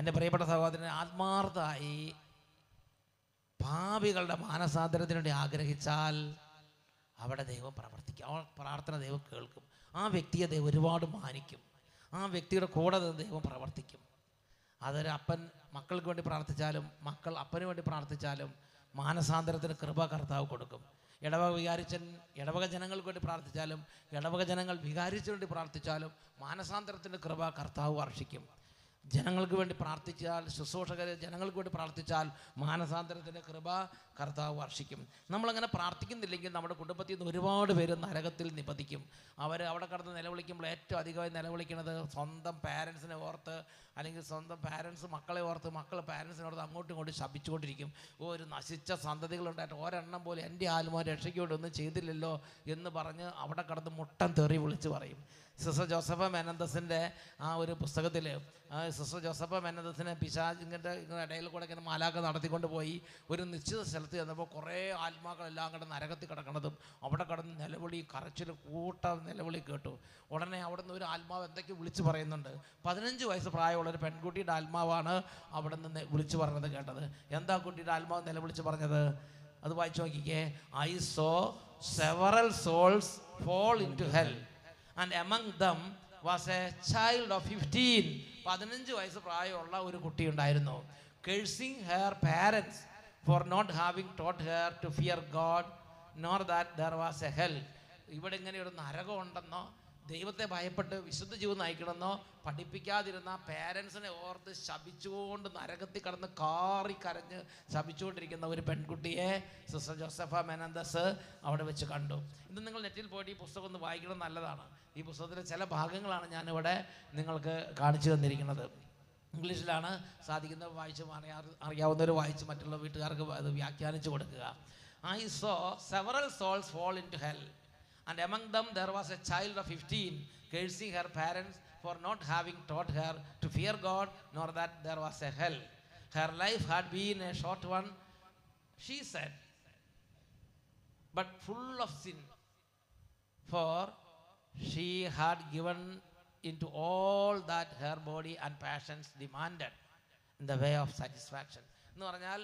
എന്റെ പ്രിയപ്പെട്ട സഹോദരൻ ആത്മാർത്ഥമായി പാപികളുടെ മാനസാന്തരത്തിന് വേണ്ടി ആഗ്രഹിച്ചാൽ അവിടെ ദൈവം പ്രവർത്തിക്കും. ആ പ്രാർത്ഥന ദൈവം കേൾക്കും. ആ വ്യക്തിയെ ദൈവം ഒരുപാട് മാനിക്കും. ആ വ്യക്തിയുടെ കൂടെ ദൈവം പ്രവർത്തിക്കും. അതൊരു അപ്പൻ മക്കൾക്ക് വേണ്ടി പ്രാർത്ഥിച്ചാലും മക്കൾ അപ്പന് വേണ്ടി പ്രാർത്ഥിച്ചാലും മാനസാന്തരത്തിന് കൃപ കർത്താവ് കൊടുക്കും. ഇടവക വികാരിച്ചൻ ഇടവക ജനങ്ങൾക്ക് വേണ്ടി പ്രാർത്ഥിച്ചാലും ഇടവക ജനങ്ങൾ വികാരിച്ചു വേണ്ടി പ്രാർത്ഥിച്ചാലും മാനസാന്തരത്തിന്റെ കൃപ കർത്താവ് വർഷിക്കും. ജനങ്ങൾക്ക് വേണ്ടി പ്രാർത്ഥിച്ചാൽ ശുശ്രൂഷകരെ ജനങ്ങൾക്ക് വേണ്ടി പ്രാർത്ഥിച്ചാൽ മാനസാന്തരത്തിന്റെ കൃപ കർത്താവ് വർഷിക്കും. നമ്മളങ്ങനെ പ്രാർത്ഥിക്കുന്നില്ലെങ്കിൽ നമ്മുടെ കുടുംബത്തിൽ നിന്ന് ഒരുപാട് പേര് നരകത്തിൽ നിപതിക്കും. അവർ അവിടെ കടന്ന് നിലവിളിക്കുമ്പോൾ ഏറ്റവും അധികമായി നിലവിളിക്കുന്നത് സ്വന്തം പാരൻസിനെ ഓർത്ത് അല്ലെങ്കിൽ സ്വന്തം പാരൻസ് മക്കളെ ഓർത്ത് മക്കൾ പാരൻസിനെ ഓർത്ത് അങ്ങോട്ടും ഇങ്ങോട്ടും ശപിച്ചുകൊണ്ടിരിക്കും. ഓ ഒരു നശിച്ച സന്തതികളുണ്ടായിട്ട് ഒരെണ്ണം പോലെ എന്റെ ആത്മാവ് രക്ഷയ്ക്കോട്ട് ഒന്നും ചെയ്തില്ലല്ലോ എന്ന് പറഞ്ഞ് അവിടെ കടന്ന് മുട്ടൻ തെറി വിളിച്ച് പറയും. സിസ്റ്റർ ജോസഫ മെനന്തസിന്റെ ആ ഒരു പുസ്തകത്തിൽ സിസ്റ്റർ ജോസഫ മെനന്തസിനെ പിശാചിന്റെ ഇടയിൽ കൂടെ ഇങ്ങനെ മാലാക്ക നടത്തിക്കൊണ്ട് പോയി. ഒരു നിശ്ചിത സ്ഥലത്ത് ചെന്നപ്പോൾ കുറേ ആത്മാക്കളെല്ലാം കൂടെ നരകത്തിൽ കിടക്കണതും അവിടെ കിടന്ന് നിലവിളി കരച്ചിൽ കൂട്ട നിലവിളി കേട്ടു. ഉടനെ അവിടെ നിന്ന് ഒരു ആത്മാവ് എന്തൊക്കെ വിളിച്ച് പറയുന്നുണ്ട്. പതിനഞ്ച് വയസ്സ് പ്രായമുള്ള ഒരു പെൺകുട്ടിയുടെ ആത്മാവാണ് അവിടെ നിന്ന് വിളിച്ചു പറഞ്ഞത് കേട്ടത്. എന്താ കുട്ടിയുടെ ആത്മാവ് നിലവിളിച്ച് പറഞ്ഞത്? അത് വായിച്ചു നോക്കിക്കേ. I saw several souls fall into hell and among them was a child of fifteen പതിനഞ്ച് വയസ്സ് പ്രായമുള്ള ഒരു കുട്ടി ഉണ്ടായിരുന്നു cursing her parents for not having taught her to fear God nor that there was a hell ഇവിടെ ഇങ്ങനെ ഒരു നരകം ഉണ്ടെന്നോ ദൈവത്തെ ഭയപ്പെട്ട് വിശുദ്ധ ജീവൻ നയിക്കണമെന്നോ പഠിപ്പിക്കാതിരുന്ന പേരൻസിനെ ഓർത്ത് ശപിച്ചുകൊണ്ട് നരകത്തിൽ കടന്ന് കാറി കരഞ്ഞ് ശപിച്ചുകൊണ്ടിരിക്കുന്ന ഒരു പെൺകുട്ടിയെ സിസ്റ്റർ ജോസഫ മെനന്തസ് അവിടെ വെച്ച് കണ്ടു. ഇന്ന് നിങ്ങൾ നെറ്റിൽ പോയിട്ട് ഈ പുസ്തകം ഒന്ന് വായിക്കണം നല്ലതാണ്. ഈ പുസ്തകത്തിലെ ചില ഭാഗങ്ങളാണ് ഞാനിവിടെ നിങ്ങൾക്ക് കാണിച്ചു തന്നിരിക്കുന്നത്. ഇംഗ്ലീഷിലാണ് സാധിക്കുന്ന വായിച്ച് അറിയാ അറിയാവുന്നവർ വായിച്ച് മറ്റുള്ള വീട്ടുകാർക്ക് അത് വ്യാഖ്യാനിച്ചു കൊടുക്കുക. I saw several souls fall into hell and among them there was a child of 15 cursing her parents for not having taught her to fear God, nor that there was a hell. Her life had been a short one, she said, but full of sin, for she had given into all that her body and passions demanded in the way of satisfaction. എന്ന് പറഞ്ഞാൽ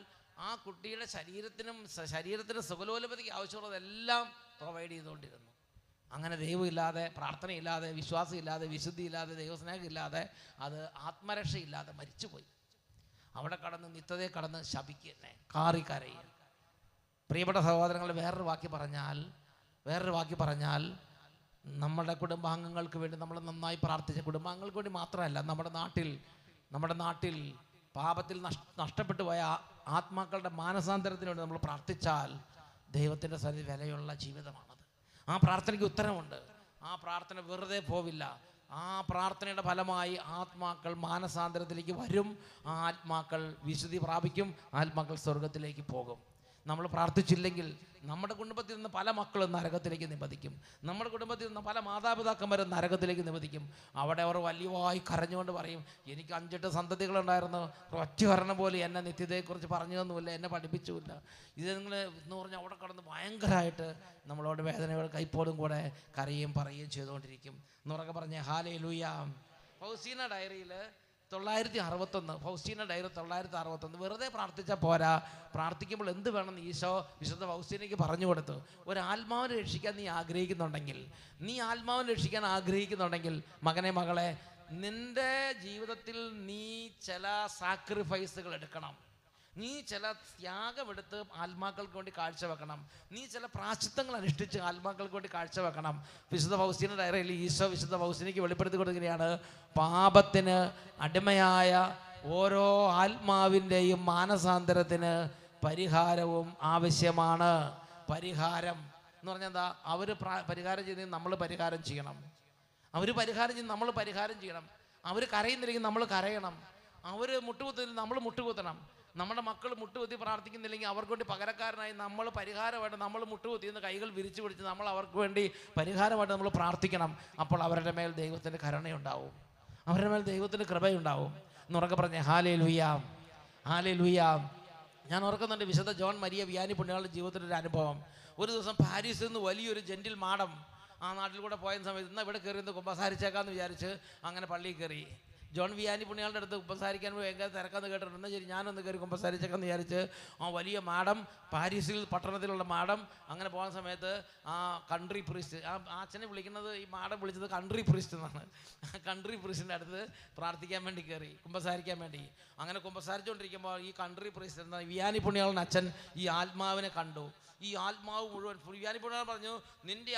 ആ കുട്ടിയുടെ ശരീരത്തിനും ശരീരത്തിന് സുഖലോലപതിക്ക് ആവശ്യമുള്ളതെല്ലാം provide ചെയ്തുകൊണ്ടിരുന്നു അങ്ങനെ ദൈവമില്ലാതെ പ്രാർത്ഥനയില്ലാതെ വിശ്വാസമില്ലാതെ വിശുദ്ധിയില്ലാതെ ദൈവസ്നേഹമില്ലാതെ അത് ആത്മരക്ഷയില്ലാതെ മരിച്ചുപോയി. അവിടെ കടന്ന് നിത്യതയെ കടന്ന് ശപിക്കുന്നേ കാറി കരയിൽ പ്രിയപ്പെട്ട സഹോദരങ്ങൾ വേറൊരു വാക്കി പറഞ്ഞാൽ വേറൊരു വാക്കി പറഞ്ഞാൽ നമ്മുടെ കുടുംബാംഗങ്ങൾക്ക് വേണ്ടി നമ്മൾ നന്നായി പ്രാർത്ഥിച്ച കുടുംബാംഗങ്ങൾക്ക് വേണ്ടി മാത്രമല്ല നമ്മുടെ നാട്ടിൽ നമ്മുടെ നാട്ടിൽ പാപത്തിൽ നഷ് നഷ്ടപ്പെട്ടു പോയ ആത്മാക്കളുടെ മാനസാന്തരത്തിന് വേണ്ടി നമ്മൾ പ്രാർത്ഥിച്ചാൽ ദൈവത്തിന്റെ സന്നിധി വിലയുള്ള ജീവിതമാണത് ആ പ്രാർത്ഥനയ്ക്ക് ഉത്തരമുണ്ട് ആ പ്രാർത്ഥന വെറുതെ പോവില്ല. ആ പ്രാർത്ഥനയുടെ ഫലമായി ആത്മാക്കൾ മാനസാന്തരത്തിലേക്ക് വരും. ആ ആത്മാക്കൾ വിശുദ്ധി പ്രാപിക്കും. ആത്മാക്കൾ സ്വർഗത്തിലേക്ക് പോകും. നമ്മൾ പ്രാർത്ഥിച്ചില്ലെങ്കിൽ നമ്മുടെ കുടുംബത്തിൽ നിന്ന് പല മക്കളും നരകത്തിലേക്ക് നിബന്ധിക്കും നമ്മുടെ കുടുംബത്തിൽ നിന്ന് പല മാതാപിതാക്കന്മാരും നരകത്തിലേക്ക് നിബന്ധിക്കും അവിടെ അവർ വലിയവായി കരഞ്ഞുകൊണ്ട് പറയും എനിക്ക് അഞ്ചെട്ട് സന്തതികളുണ്ടായിരുന്നു. ഒറ്റ ഒരെണ്ണം പോലും എന്നെ നിത്യതയെക്കുറിച്ച് പറഞ്ഞു തന്നുമില്ല എന്നെ പഠിപ്പിച്ചുമില്ല. ഇത് നിങ്ങൾ എന്ന് പറഞ്ഞാൽ അവിടെ കടന്ന് ഭയങ്കരമായിട്ട് നമ്മളോട് വേദനകൾ കൈപ്പോടും കൂടെ കരയും പറയുകയും ചെയ്തുകൊണ്ടിരിക്കും. എന്നുറക്കെ പറഞ്ഞ ഹാലേ ലൂയാം ഫൗസീന ഡയറിയിൽ തൊള്ളായിരത്തി അറുപത്തൊന്ന് ഫൗസ്റ്റീന ഡയറി തൊള്ളായിരത്തി അറുപത്തൊന്ന് വെറുതെ പ്രാർത്ഥിച്ചാൽ പോരാ. പ്രാർത്ഥിക്കുമ്പോൾ എന്ത് വേണമെന്ന് ഈശോ വിശുദ്ധ ഫൗസ്റ്റീനയ്ക്ക് പറഞ്ഞു കൊടുത്തു? ഒരു ആത്മാവിനെ രക്ഷിക്കാൻ നീ ആഗ്രഹിക്കുന്നുണ്ടെങ്കിൽ നീ ആത്മാവിനെ രക്ഷിക്കാൻ ആഗ്രഹിക്കുന്നുണ്ടെങ്കിൽ മകനെ മകളെ നിന്റെ ജീവിതത്തിൽ നീ ചില സാക്രിഫൈസുകൾ എടുക്കണം. നീ ചില ത്യാഗമെടുത്ത് ആത്മാക്കൾക്ക് വേണ്ടി കാഴ്ചവെക്കണം നീ ചില പ്രാശിത്വങ്ങൾ അനുഷ്ഠിച്ച് ആത്മാക്കൾക്ക് വേണ്ടി കാഴ്ചവെക്കണം വിശുദ്ധ ഫൗസ്തീന ഡയറിയിൽ ഈശോ വിശുദ്ധ ഫൗസ്തീനയ്ക്ക് വെളിപ്പെടുത്തി കൊടുക്കുകയാണ് പാപത്തിന് അടിമയായ ഓരോ ആത്മാവിന്റെയും മാനസാന്തരത്തിന് പരിഹാരവും ആവശ്യമാണ്. പരിഹാരം എന്ന് പറഞ്ഞാൽ എന്താ? അവർ പരിഹാരം ചെയ്ത് നമ്മൾ പരിഹാരം ചെയ്യണം. അവർ പരിഹാരം ചെയ്ത് നമ്മൾ പരിഹാരം ചെയ്യണം. അവർ കരയുന്നില്ലെങ്കിൽ നമ്മൾ കരയണം. അവർ മുട്ടുകുത്തില്ലെങ്കിൽ നമ്മൾ മുട്ടുകുത്തണം. നമ്മുടെ മക്കൾ മുട്ടുകുത്തി പ്രാർത്ഥിക്കുന്നില്ലെങ്കിൽ അവർക്ക് വേണ്ടി പകരക്കാരനായി നമ്മൾ പരിഹാരമായിട്ട് നമ്മൾ മുട്ടുകുത്തി എന്ന് കൈകൾ വിരിച്ചു പിടിച്ച് നമ്മൾ അവർക്ക് വേണ്ടി പരിഹാരമായിട്ട് നമ്മൾ പ്രാർത്ഥിക്കണം. അപ്പോൾ അവരുടെ മേൽ ദൈവത്തിന്റെ കരുണയുണ്ടാവും. അവരുടെ മേൽ ദൈവത്തിന്റെ കൃപയുണ്ടാവും. എന്നുറക്കെ പറഞ്ഞേ ഹാലേ ലുയാം ഹാലേ ലുയാം ഞാൻ ഓർക്കുന്നുണ്ട് വിശുദ്ധ ജോൺ മരിയ വ്യാനി പുണ്യാളുടെ ജീവിതത്തിന്റെ ഒരു അനുഭവം. ഒരു ദിവസം പാരീസിൽ നിന്ന് വലിയൊരു ജെന്റിൽ മാഡം ആ നാട്ടിൽ കൂടെ പോയ സമയത്ത് ഇന്ന് ഇവിടെ കയറി ഒന്ന് കുമ്പസാരിച്ചേക്കാന്ന് വിചാരിച്ച് അങ്ങനെ പള്ളിയിൽ കയറി. ജോൺ വിയാനി പുണ്യാളുടെ അടുത്ത് കുമ്പസാരിക്കാൻ ഭയങ്കര തിരക്കെന്ന് കേട്ടിട്ടുണ്ട്. ശരി ഞാനൊന്ന് കയറി കുമ്പസാരിച്ചേക്കെന്ന് വിചാരിച്ച് ആ വലിയ മാഡം പാരീസിൽ പട്ടണത്തിലുള്ള മാഡം അങ്ങനെ പോകുന്ന സമയത്ത് ആ കൺട്രി പ്രിസ്റ്റ് ആ അച്ഛനെ വിളിക്കുന്നത് ഈ മാഡം വിളിച്ചത് കൺട്രി പ്രിസ്റ്റ് എന്നാണ്. കൺട്രി പ്രീസ്റ്റിന്റെ അടുത്ത് പ്രാർത്ഥിക്കാൻ വേണ്ടി കയറി കുമ്പസാരിക്കാൻ വേണ്ടി. അങ്ങനെ കുമ്പസാരിച്ചുകൊണ്ടിരിക്കുമ്പോൾ ഈ കൺട്രി പ്രിസ്റ്റ് എന്ന വിയാനി പുണ്യാളൻ അച്ഛൻ ഈ ആത്മാവിനെ കണ്ടു. ഈ ആത്മാവ് മുഴുവൻ വിയാനി പുണ്യാളൻ പറഞ്ഞു നിന്റെ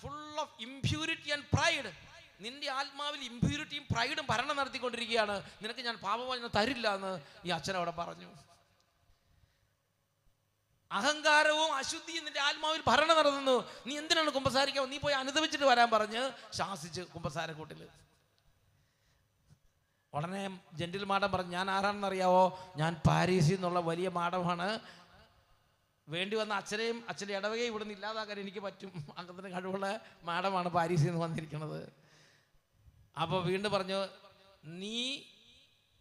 full of impurity and pride നിന്റെ ആത്മാവിൽ ഇമ്പ്യൂരിറ്റിയും പ്രൈഡും ഭരണം നടത്തിക്കൊണ്ടിരിക്കുകയാണ്. നിനക്ക് ഞാൻ പാപമോചനം തരില്ല എന്ന് ഈ അച്ഛൻ അവിടെ പറഞ്ഞു. അഹങ്കാരവും അശുദ്ധിയും നിന്റെ ആത്മാവിൽ ഭരണം നടത്തുന്നു. നീ എന്തിനാണ് കുമ്പസാരിക്കാൻ? നീ പോയി അനുദവിച്ചിട്ട് വരാൻ പറഞ്ഞ് ശാസിച്ച് കുമ്പസാരക്കൂട്ടിൽ. ഉടനെ ജെന്റിൽ മാഡം പറഞ്ഞു ഞാൻ ആരാണെന്ന് അറിയാവോ ഞാൻ പാരീസിൽ നിന്നുള്ള വലിയ മാഡമാണ്. വേണ്ടി വന്ന അച്ഛനെയും അച്ഛന്റെ ഇടവകയും ഇവിടുന്ന് ഇല്ലാതാക്കാൻ എനിക്ക് പറ്റും. അങ്ങനത്തെ കഴിവുള്ള മാഡമാണ് പാരീസിൽ നിന്ന് വന്നിരിക്കുന്നത്. അപ്പോൾ വീണ്ടും പറഞ്ഞു നീ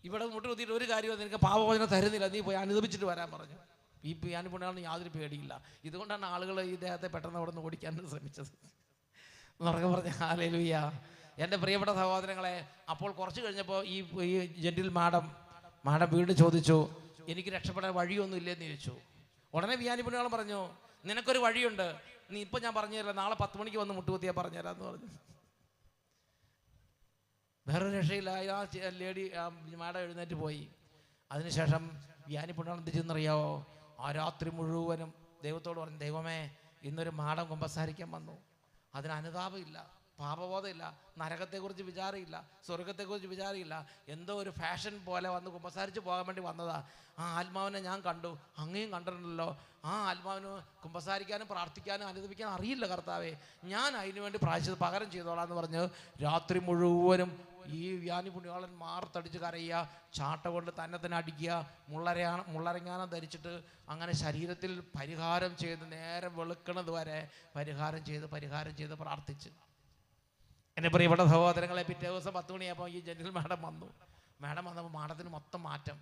ഇവിടെ മുട്ടുകുത്തിയിട്ട് ഒരു കാര്യം നിനക്ക് പാപവചനം തരുന്നില്ല. നീ പോയി അനുദപിച്ചിട്ട് വരാൻ പറഞ്ഞു. ഈ ഞാൻ പുണ്യാളിന് യാതൊരു പേടിയില്ല. ഇതുകൊണ്ടാണ് ആളുകൾ ഈ ദേഹത്തെ പെട്ടെന്ന് അവിടെ നിന്ന് ഓടിക്കാൻ ശ്രമിച്ചത്. എന്നൊക്കെ പറഞ്ഞ ഹാലേലുയ്യ. എന്റെ പ്രിയപ്പെട്ട സഹോദരങ്ങളെ അപ്പോൾ കുറച്ച് കഴിഞ്ഞപ്പോൾ ഈ ഈ ജെന്റിൽ മാഡം മാഡം വീണ്ടും ചോദിച്ചു എനിക്ക് രക്ഷപ്പെടാൻ വഴിയൊന്നും ഇല്ലെന്ന് ചോദിച്ചു. ഉടനെ വിയാനി പുണ്യാളം പറഞ്ഞു നിനക്കൊരു വഴിയുണ്ട്. നീ ഇപ്പം ഞാൻ പറഞ്ഞു തരാം നാളെ പത്ത് മണിക്ക് വന്ന് മുട്ടുകുത്തിയാൽ പറഞ്ഞുതരാമെന്ന് പറഞ്ഞു. വേറെ രക്ഷയില്ല ആ ലേഡി മാഡം എഴുന്നേറ്റ് പോയി. അതിനുശേഷം വ്യാനി പുണ്യാളം എന്ത് ചെന്നറിയാവോ ആ രാത്രി മുഴുവനും ദൈവത്തോട് പറഞ്ഞു ദൈവമേ ഇന്നൊരു മാഡം കുമ്പസാരിക്കാൻ വന്നു. അതിന് അനുതാപമില്ല പാപബോധമില്ല നരകത്തെക്കുറിച്ച് വിചാരമില്ല സ്വർഗത്തെക്കുറിച്ച് വിചാരമില്ല. എന്തോ ഒരു ഫാഷൻ പോലെ വന്ന് കുമ്പസാരിച്ച് പോകാൻ വേണ്ടി വന്നതാ. ആ ആത്മാവിനെ ഞാൻ കണ്ടു. അങ്ങേയും കണ്ടിട്ടുണ്ടല്ലോ. ആ ആത്മാവിന് കുമ്പസാരിക്കാനും പ്രാർത്ഥിക്കാനും അനുദപിക്കാനും അറിയില്ല കർത്താവേ. ഞാൻ അതിനു വേണ്ടി പ്രായച്ചത് പകരം ചെയ്തോളാം എന്ന് പറഞ്ഞ്. രാത്രി മുഴുവനും ഈ വ്യാനി പുണ്യാളൻ മാർത്തടിച്ച് കരയുക ചാട്ട കൊണ്ട് തന്നെ തന്നെ അടിക്കുക മുള്ളരയാ മുള്ളരങ്ങാനം ധരിച്ചിട്ട് അങ്ങനെ ശരീരത്തിൽ പരിഹാരം ചെയ്ത് നേരെ വെളുക്കണത് വരെ പരിഹാരം ചെയ്ത് പരിഹാരം ചെയ്ത് പ്രാർത്ഥിച്ച്. എന്റെ പ്രിയപ്പെട്ട സഹോദരങ്ങളെ പിറ്റേ ദിവസം പത്ത് മണിയായപ്പോൾ ഈ ജനറൽ മാഡം വന്നു. മാഡം വന്നപ്പോൾ മാഡത്തിന് മൊത്തം മാറ്റം.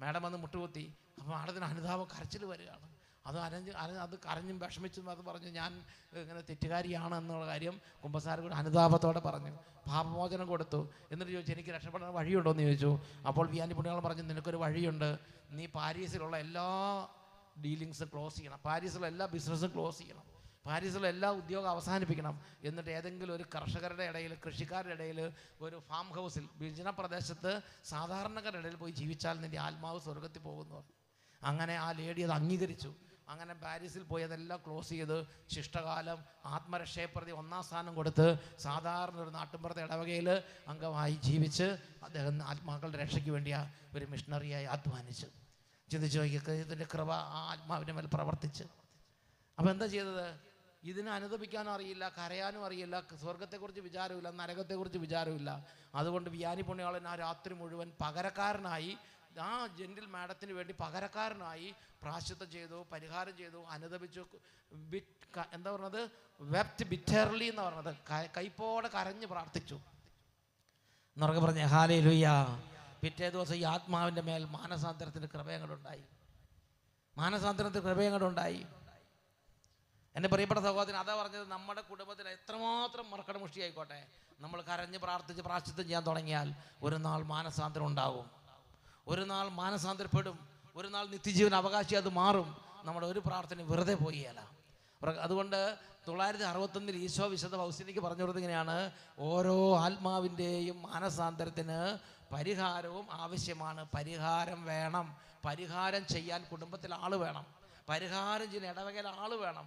മാഡം വന്ന് മുട്ടുകുത്തി. അപ്പോൾ മാഡത്തിന് അനുതാപം കരച്ചിൽ വരികയാണ്. അത് അരഞ്ഞ് അര അത് കരഞ്ഞും വിഷമിച്ചും അത് പറഞ്ഞു ഞാൻ ഇങ്ങനെ തെറ്റുകാരിയാണ് എന്നുള്ള കാര്യം കുമ്പസാരകൂടെ അനുതാപത്തോടെ പറഞ്ഞു. പാപമോചനം കൊടുത്തു. എന്നിട്ട് ചോദിച്ചു എനിക്ക് രക്ഷപ്പെടാൻ വഴിയുണ്ടോ? എന്ന് ചോദിച്ചു. അപ്പോൾ വിയാനി പുണ്യാളം പറഞ്ഞു നിനക്കൊരു വഴിയുണ്ട്. നീ പാരീസിലുള്ള എല്ലാ ഡീലിങ്സും ക്ലോസ് ചെയ്യണം. പാരീസിലുള്ള എല്ലാ ബിസിനസ്സും ക്ലോസ് ചെയ്യണം. പാരീസിലുള്ള എല്ലാ ഉദ്യോഗം അവസാനിപ്പിക്കണം. എന്നിട്ട് ഏതെങ്കിലും ഒരു കർഷകരുടെ ഇടയിൽ കൃഷിക്കാരുടെ ഇടയിൽ ഒരു ഫാം ഹൗസിൽ വിജന പ്രദേശത്ത് സാധാരണക്കാരുടെ ഇടയിൽ പോയി ജീവിച്ചാൽ നിന്റെ ആത്മാവ് സ്വർഗത്തിൽ പോകുന്നു. അങ്ങനെ ആ ലേഡി അത് അംഗീകരിച്ചു. അങ്ങനെ പാരീസിൽ പോയി അതെല്ലാം ക്ലോസ് ചെയ്ത് ശിഷ്ടകാലം ആത്മരക്ഷയെ പ്രതി ഒന്നാം സ്ഥാനം കൊടുത്ത് സാധാരണ ഒരു നാട്ടിൻപുറത്തെ ഇടവകയിൽ അംഗമായി ജീവിച്ച് അദ്ദേഹം ആത്മാക്കളുടെ രക്ഷയ്ക്ക് വേണ്ടിയ ഒരു മിഷണറിയായി അധ്വാനിച്ചു. ചിന്തിച്ചു നോക്കിയൊക്കെ ഇതിന്റെ കൃപ ആ ആത്മാവിന്റെ മേൽ പ്രവർത്തിച്ച്. അപ്പോൾ എന്താ ചെയ്തത്? ഇതിനെ അനുദപിക്കാനും അറിയില്ല കരയാനും അറിയില്ല സ്വർഗത്തെക്കുറിച്ച് വിചാരമില്ല നരകത്തെക്കുറിച്ച് വിചാരമില്ല അതുകൊണ്ട് വിയാനി പുണ്യാളൻ ആ രാത്രി മുഴുവൻ പകരക്കാരനായി ആ ജെന്റിൽ മാഡത്തിന് വേണ്ടി പകരക്കാരനായി പ്രാശ്ചിത്തം ചെയ്തു പരിഹാരം ചെയ്തു അനുദപിച്ചു ബിറ്റ് എന്താ പറഞ്ഞത്? വെപ്റ്റ് ബിറ്റർലി എന്ന് പറഞ്ഞത്. കൈപ്പോടെ കരഞ്ഞ് പ്രാർത്ഥിച്ചു. എന്നൊക്കെ പറഞ്ഞ ഹാലേ ലുയ്യ പിറ്റേ ദിവസം ഈ ആത്മാവിന്റെ മേൽ മാനസാന്തരത്തിന്റെ കൃപയങ്ങളുണ്ടായി. മാനസാന്തരത്തിന്റെ കൃപയങ്ങളുണ്ടായി. എന്റെ പ്രിയപ്പെട്ട സഹോദരൻ അതാ പറഞ്ഞത് നമ്മുടെ കുടുംബത്തിൽ എത്രമാത്രം മറക്കടമുഷ്ടിയായിക്കോട്ടെ നമ്മൾ കരഞ്ഞ് പ്രാർത്ഥിച്ച് പ്രാശ്ചിത്തം ചെയ്യാൻ തുടങ്ങിയാൽ ഒരു നാൾ മാനസാന്തരം ഉണ്ടാകും. ഒരു നാൾ മാനസാന്തരപ്പെടും ഒരു നാൾ നിത്യജീവൻ അവകാശി അത് മാറും. നമ്മുടെ ഒരു പ്രാർത്ഥന വെറുതെ പോയിയല്ല അതുകൊണ്ട് തൊള്ളായിരത്തി അറുപത്തൊന്നിൽ ഈശോ വിശദ ഹൗസിനിക്ക് പറഞ്ഞു കൊടുത്തത് ഇങ്ങനെയാണ്. ഓരോ ആത്മാവിന്റെയും മാനസാന്തരത്തിന് പരിഹാരവും ആവശ്യമാണ്. പരിഹാരം വേണം. പരിഹാരം ചെയ്യാൻ കുടുംബത്തിൽ ആൾ വേണം. പരിഹാരം ചെയ്യുന്ന ഇടവകയിൽ ആൾ വേണം.